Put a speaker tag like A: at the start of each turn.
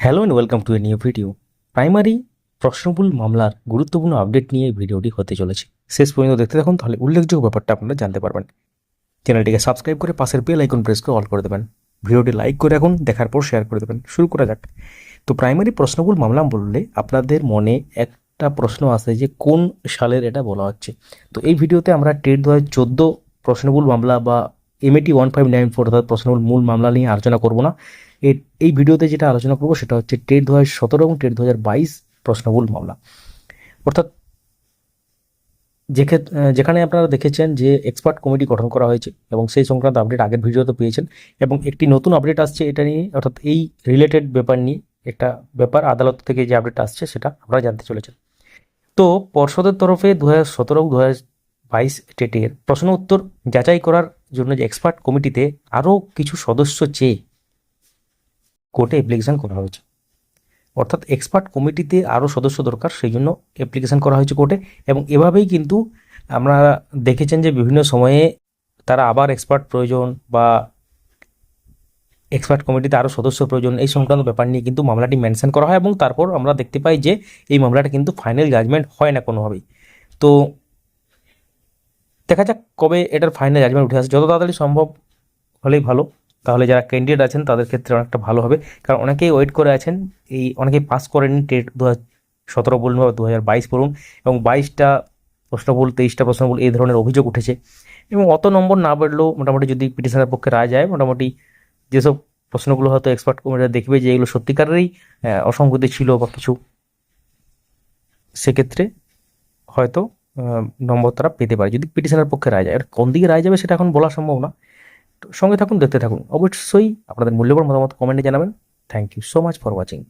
A: Hello and welcome to a new video primary প্রশ্নবুল মামলার গুরুত্বপূর্ণ update নিয়ে এই ভিডিওটি হতে চলেছে। শেষ পর্যন্ত দেখতে থাকুন, তাহলে উল্লেখযোগ্য ব্যাপারটা আপনারা জানতে পারবেন। চ্যানেলটিকে সাবস্ক্রাইব করে পাশের বেল আইকন প্রেস করে অল করে দেবেন। ভিডিওটি লাইক করে রাখুন, দেখার পর শেয়ার করে দেবেন। শুরু করা যাক। তো প্রাইমারি প্রশ্নবুল মামলা বললে আপনাদের মনে একটা প্রশ্ন আসে যে কোন সালের এটা বলা হচ্ছে। তো এই ভিডিওতে আমরা টেট দু হাজার চোদ্দ প্রশ্নবুল মামলা বা MAT one five nine four অর্থাৎ প্রশ্নবুল মূল মামলা নিয়ে আলোচনা করব না। এই ভিডিওতে যেটা আলোচনা করব সেটা হচ্ছে টেট দু হাজার সতেরো এবং টেট দু হাজার বাইশ প্রশ্নবুল মামলা। অর্থাৎ যেখানে আপনারা দেখেছেন যে এক্সপার্ট কমিটি গঠন করা হয়েছে এবং সেই সংক্রান্ত আপডেট আগের ভিডিওতে পেয়েছেন এবং একটি নতুন আপডেট আসছে এটা নিয়ে, অর্থাৎ এই রিলেটেড ব্যাপার নিয়ে একটা ব্যাপার আদালত থেকে যে আপডেট আসছে সেটা আপনারা জানতে চলেছেন তো পর্ষদের তরফে দু হাজার সতেরো দু হাজার বাইশ টেটের প্রশ্ন উত্তর যাচাই করার জন্য যে এক্সপার্ট কমিটিতে আরও কিছু সদস্য চেয়ে কোর্টে অ্যাপ্লিকেশন করা হয়েছে। অর্থাৎ এক্সপার্ট কমিটিতে আরও সদস্য দরকার, সেই জন্য অ্যাপ্লিকেশন করা হয়েছে কোর্টে। এবং এভাবেই কিন্তু আমরা দেখেছেন যে বিভিন্ন সময়ে তারা আবার এক্সপার্ট প্রয়োজন বা এক্সপার্ট কমিটিতে আরও সদস্য প্রয়োজন, এই সংক্রান্ত ব্যাপার নিয়ে কিন্তু মামলাটি মেনশন করা হয়। এবং তারপর আমরা দেখতে পাই যে এই মামলাটা কিন্তু ফাইনাল জাজমেন্ট হয় না কোনোভাবেই। তো দেখা যাক কবে এটার ফাইনাল জাজমেন্ট উঠে আসে। যত তাড়াতাড়ি সম্ভব হলেই ভালো। তাহলে যারা ক্যান্ডিডেট আছেন তাদের ক্ষেত্রে অনেকটা ভালো হবে। কারণ অনেকেই ওয়েট করে আছেন এই অনেকেই পাস করেন টেট দু সতেরো বলুন বা দু হাজার বাইশ বলুন এবং বাইশটা প্রশ্ন বল তেইশটা প্রশ্ন বল এই ধরনের অভিযোগ উঠেছে। এবং অত নম্বর না বাড়লেও মোটামুটি যদি পিটিশনের পক্ষে রায় যায় মোটামুটি যেসব প্রশ্নগুলো হয়তো এক্সপার্ট কমিটিরা দেখবে যে এগুলো সত্যিকারেরই আহ, অসঙ্গতি ছিল বা কিছু সেক্ষেত্রে হয়তো নম্বর তারা পেতে পারে। যদি পিটিশনের পক্ষে রায় যায় কোন দিকে রায় যাবে সেটা এখন বলা সম্ভব না। তো সঙ্গে থাকুন, দেখতে থাকুন। অবশ্যই আপনাদের মূল্যবান মতামত কমেন্টে জানাবেন। Thank you so much for watching